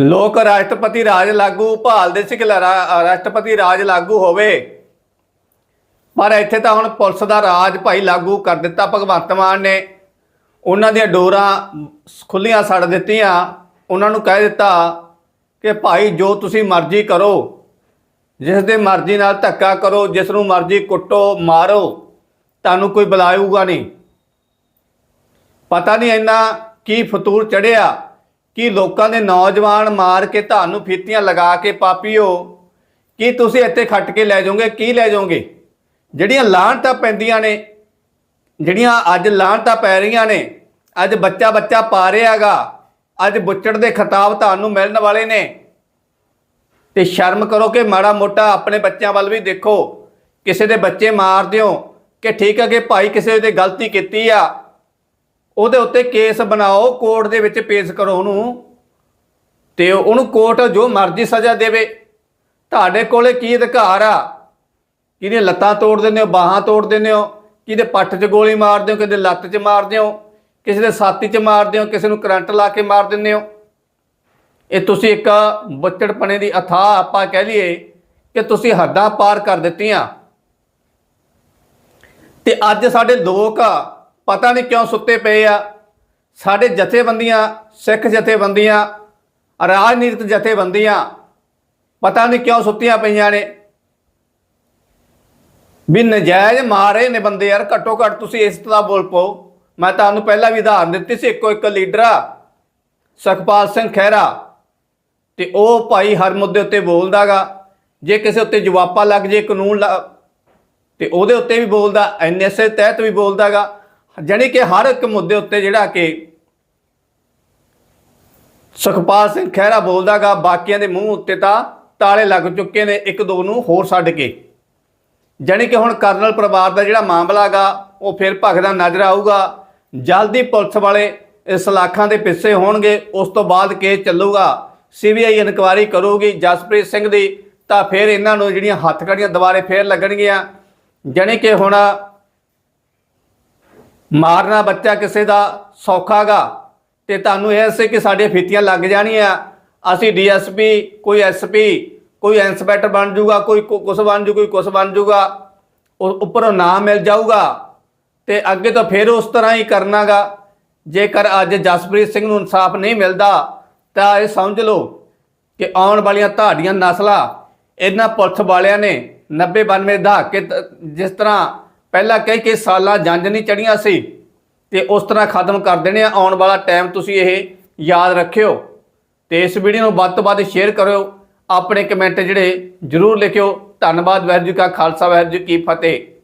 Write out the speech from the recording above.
ਲੋਕ ਰਾਸ਼ਟਰਪਤੀ ਰਾਜ ਲਾਗੂ ਭਾਲਦੇ ਸੀ ਕਿ ਰਾਸ਼ਟਰਪਤੀ ਰਾਜ ਲਾਗੂ ਹੋਵੇ। ਪਰ ਇੱਥੇ ਤਾਂ ਹੁਣ ਪੁਲਿਸ ਦਾ ਰਾਜ ਭਾਈ ਲਾਗੂ ਕਰ ਦਿੱਤਾ, ਭਗਵੰਤ ਮਾਨ ਨੇ। ਉਹਨਾਂ ਦੀਆਂ ਡੋਰਾਂ ਖੁੱਲੀਆਂ ਛੱਡ ਦਿੱਤੀਆਂ। ਉਹਨਾਂ ਨੂੰ ਕਹਿ ਦਿੱਤਾ ਕਿ ਭਾਈ, ਜੋ ਤੁਸੀਂ ਮਰਜ਼ੀ ਕਰੋ, ਜਿਸ ਦੇ ਮਰਜ਼ੀ ਨਾਲ ਧੱਕਾ ਕਰੋ, ਜਿਸ ਨੂੰ ਮਰਜ਼ੀ ਕੁੱਟੋ, ਮਾਰੋ, ਤੁਹਾਨੂੰ ਕੋਈ ਬੁਲਾਊਗਾ ਨਹੀਂ। ਪਤਾ ਨਹੀਂ ਇੰਨਾ ਕੀ ਫਤੂਰ ਚੜਿਆ ਕਿ ਲੋਕਾਂ ਦੇ ਨੌਜਵਾਨ ਮਾਰ ਕੇ ਤੁਹਾਨੂੰ ਫੀਤੀਆਂ ਲਗਾ ਕੇ ਪਾਪੀਓ, ਕੀ ਤੁਸੀਂ ਇੱਥੇ ਖੱਟ ਕੇ ਲੈ ਜਾਓਗੇ? ਕੀ ਲੈ ਜਾਓਗੇ? ਜਿਹੜੀਆਂ ਲਾਹਣਤਾਂ ਪੈਂਦੀਆਂ ਨੇ, ਜਿਹੜੀਆਂ ਅੱਜ ਲਾਹਣਤਾਂ ਪੈ ਰਹੀਆਂ ਨੇ, ਅੱਜ ਬੱਚਾ ਬੱਚਾ ਪਾ ਰਿਹਾਗਾ ਅੱਜ ਬੁੱਚੜ ਦੇ ਖਿਤਾਬ ਤੁਹਾਨੂੰ ਮਿਲਣ ਵਾਲੇ ਨੇ। ਤੇ ਸ਼ਰਮ ਕਰੋ ਕਿ ਮਾੜਾ ਮੋਟਾ ਆਪਣੇ ਬੱਚਿਆਂ ਵੱਲ ਵੀ ਦੇਖੋ, ਕਿਸੇ ਦੇ ਬੱਚੇ ਮਾਰ ਦਿਓ, ਕਿ ਠੀਕ ਹੈ ਕਿ ਭਾਈ ਕਿਸੇ ਦੇ ਗਲਤੀ ਕੀਤੀ ਆ ਉਹਦੇ ਉੱਤੇ ਕੇਸ ਬਣਾਓ, ਕੋਰਟ ਦੇ ਵਿੱਚ ਪੇਸ਼ ਕਰੋ ਉਹਨੂੰ। ਤੇ ਉਹਨੂੰ ਕੋਰਟ ਜੋ ਮਰਜ਼ੀ ਸਜ਼ਾ ਦੇਵੇ। ਤੁਹਾਡੇ ਕੋਲੇ ਕੀ ਅਧਿਕਾਰ ਆ? ਕਿਹਦੇ ਲੱਤਾਂ ਤੋੜ ਦਿੰਦੇ ਹੋ, ਬਾਹਾਂ ਤੋੜ ਦਿੰਦੇ ਹੋ? ਕਿਹਦੇ ਪੱਟ 'ਚ ਗੋਲੀ ਮਾਰਦੇ ਹੋ, ਕਿਹਦੇ ਲੱਤ 'ਚ ਮਾਰਦੇ ਹੋ? ਕਿਸੇ ਦੇ ਛਾਤੀ 'ਚ ਮਾਰਦੇ ਹੋ, ਕਿਸੇ ਨੂੰ ਕਰੰਟ ਲਾ ਕੇ ਮਾਰ ਦਿੰਦੇ ਹੋ? ਇਹ ਤੁਸੀਂ ਇੱਕ ਬੱਚੜਪਣੇ ਦੀ ਅਥਾਹ ਆਪਾਂ ਕਹਿ ਲਈਏ ਕਿ ਤੁਸੀਂ ਹੱਦਾਂ ਪਾਰ ਕਰ ਦਿੱਤੀਆਂ। ਤੇ ਅੱਜ ਸਾਡੇ ਲੋਕ ਪਤਾ ਨਹੀਂ ਕਿਉਂ ਸੁੱਤੇ ਪਏ ਆ। ਸਾਡੇ ਜਥੇਬੰਦੀਆਂ, ਸਿੱਖ ਜਥੇਬੰਦੀਆਂ, ਰਾਜਨੀਤਿਕ ਜਥੇਬੰਦੀਆਂ ਪਤਾ ਨਹੀਂ ਕਿਉਂ ਸੁੱਤੀਆਂ ਪਈਆਂ ਨੇ। ਵੀ ਨਜਾਇਜ਼ ਮਾਰੇ ਨੇ ਬੰਦੇ ਯਾਰ, ਘੱਟੋ ਘੱਟ ਤੁਸੀਂ ਇਸ ਤਰ੍ਹਾਂ ਬੋਲ ਪਾਓ। ਮੈਂ ਤੁਹਾਨੂੰ ਪਹਿਲਾਂ ਵੀ ਉਦਾਹਰਨ ਦਿੱਤੀ ਸੀ, ਇੱਕੋ ਇੱਕ ਲੀਡਰ ਆ, ਸੁਖਪਾਲ ਸਿੰਘ ਖਹਿਰਾ। ਤੇ ਉਹ ਭਾਈ ਹਰ ਮੁੱਦੇ ਉੱਤੇ ਬੋਲਦਾਗਾ, ਜੇ ਕਿਸੇ ਉੱਤੇ ਜਵਾਬਾ ਲੱਗ ਜੇ, ਕਾਨੂੰਨ ਲਾ- ਤੇ ਉਹਦੇ ਉੱਤੇ ਵੀ ਬੋਲਦਾ ਐਨਐਸਏ ਤਹਿਤ ਵੀ ਬੋਲਦਾਗਾ। ਜਾਣੀ ਕਿ ਹਰ ਇੱਕ ਮੁੱਦੇ ਉੱਤੇ ਜਿਹੜਾ ਕਿ ਸੁਖਪਾਲ ਸਿੰਘ ਖਹਿਰਾ ਬੋਲਦਾਗਾ, ਬਾਕੀਆਂ ਦੇ ਮੂੰਹ ਉੱਤੇ ਤਾਂ ਤਾਲੇ ਲੱਗ ਚੁੱਕੇ ਨੇ ਇੱਕ ਦੋ ਨੂੰ ਹੋਰ ਛੱਡ ਕੇ। ਜਾਣੀ ਕਿ ਹੁਣ ਕਰਨਲ ਪਰਿਵਾਰ ਦਾ ਜਿਹੜਾ ਮਾਮਲਾ ਹੈਗਾ ਉਹ ਫਿਰ ਭਖਦਾ ਨਜ਼ਰ ਆਊਗਾ। ਜਲਦੀ ਪੁਲਿਸ ਵਾਲੇ ਇਸ ਲਾਖਾਂ ਦੇ ਪਿੱਛੇ ਹੋਣਗੇ, ਉਸ ਤੋਂ ਬਾਅਦ ਕੇਸ ਚੱਲੂਗਾ। ਸੀਬੀਆਈ ਇਨਕੁਆਇਰੀ ਕਰੂਗੀ, ਜਸਪ੍ਰੀਤ ਸਿੰਘ ਦੀ, ਤਾਂ ਫਿਰ ਇਹਨਾਂ ਨੂੰ ਜਿਹੜੀਆਂ ਹੱਥਕੜੀਆਂ ਦੁਬਾਰੇ ਫੇਰ ਲੱਗਣਗੀਆਂ। ਜਾਣੀ ਕਿ ਹੁਣ ਮਾਰਨਾ ਬੱਚਾ ਕਿਸੇ ਦਾ ਸੌਖਾਗਾ ਤੇ ਤੁਹਾਨੂੰ ਇਹ ਸੀ ਕਿ ਸਾਡੇ ਫੀਤੀਆਂ ਲੱਗ ਜਾਣੀਆਂ। ਅਸੀਂ ਡੀਐਸਪੀ, ਕੋਈ ਐਸਪੀ, ਕੋਈ ਇੰਸਪੈਕਟਰ ਬਣ ਜਾਊਗਾ ਕੋਈ ਕੁਛ ਬਣ ਜੂ, ਕੋਈ ਕੁਛ ਬਣ ਜਾਊਗਾ ਉਹ ਉੱਪਰੋਂ ਨਾਮ ਮਿਲ ਜਾਊਗਾ ਤੇ ਅੱਗੇ ਤੋਂ ਫਿਰ ਉਸ ਤਰ੍ਹਾਂ ਹੀ ਕਰਨਾਗਾ। ਜੇਕਰ ਅੱਜ ਜਸਪ੍ਰੀਤ ਸਿੰਘ ਨੂੰ ਇਨਸਾਫ ਨਹੀਂ ਮਿਲਦਾ, ਤਾਂ ਇਹ ਸਮਝ ਲਓ ਕਿ ਆਉਣ ਵਾਲੀਆਂ ਤੁਹਾਡੀਆਂ ਨਸਲਾਂ, ਇਹਨਾਂ ਪੁਲਿਸ ਵਾਲਿਆਂ ਨੇ 90 92 ਦਹਾਕੇ ਤ- ਜਿਸ ਤਰ੍ਹਾਂ ਪਹਿਲਾਂ ਕਹਿ ਕੇ ਸਾਲਾਂ ਜੰਜ ਨਹੀਂ ਚੜੀਆਂ ਸੀ ਤੇ ਉਸ ਤਰ੍ਹਾਂ ਖਤਮ ਕਰ ਦੇਣੇ ਆ। ਆਉਣ ਵਾਲਾ ਟਾਈਮ ਤੁਸੀਂ ਇਹ ਯਾਦ ਰੱਖਿਓ ਤੇ ਇਸ ਵੀਡੀਓ ਨੂੰ ਵੱਧ ਤੋਂ ਵੱਧ ਸ਼ੇਅਰ ਕਰਿਓ। ਆਪਣੇ ਕਮੈਂਟ ਜਿਹੜੇ ਜਰੂਰ ਲਿਖਿਓ। ਧੰਨਵਾਦ, ਵਾਹਿਗੁਰੂ ਜੀ ਕਾ ਖਾਲਸਾ, ਵਾਹਿਗੁਰੂ ਜੀ ਕੀ ਫਤਿਹ।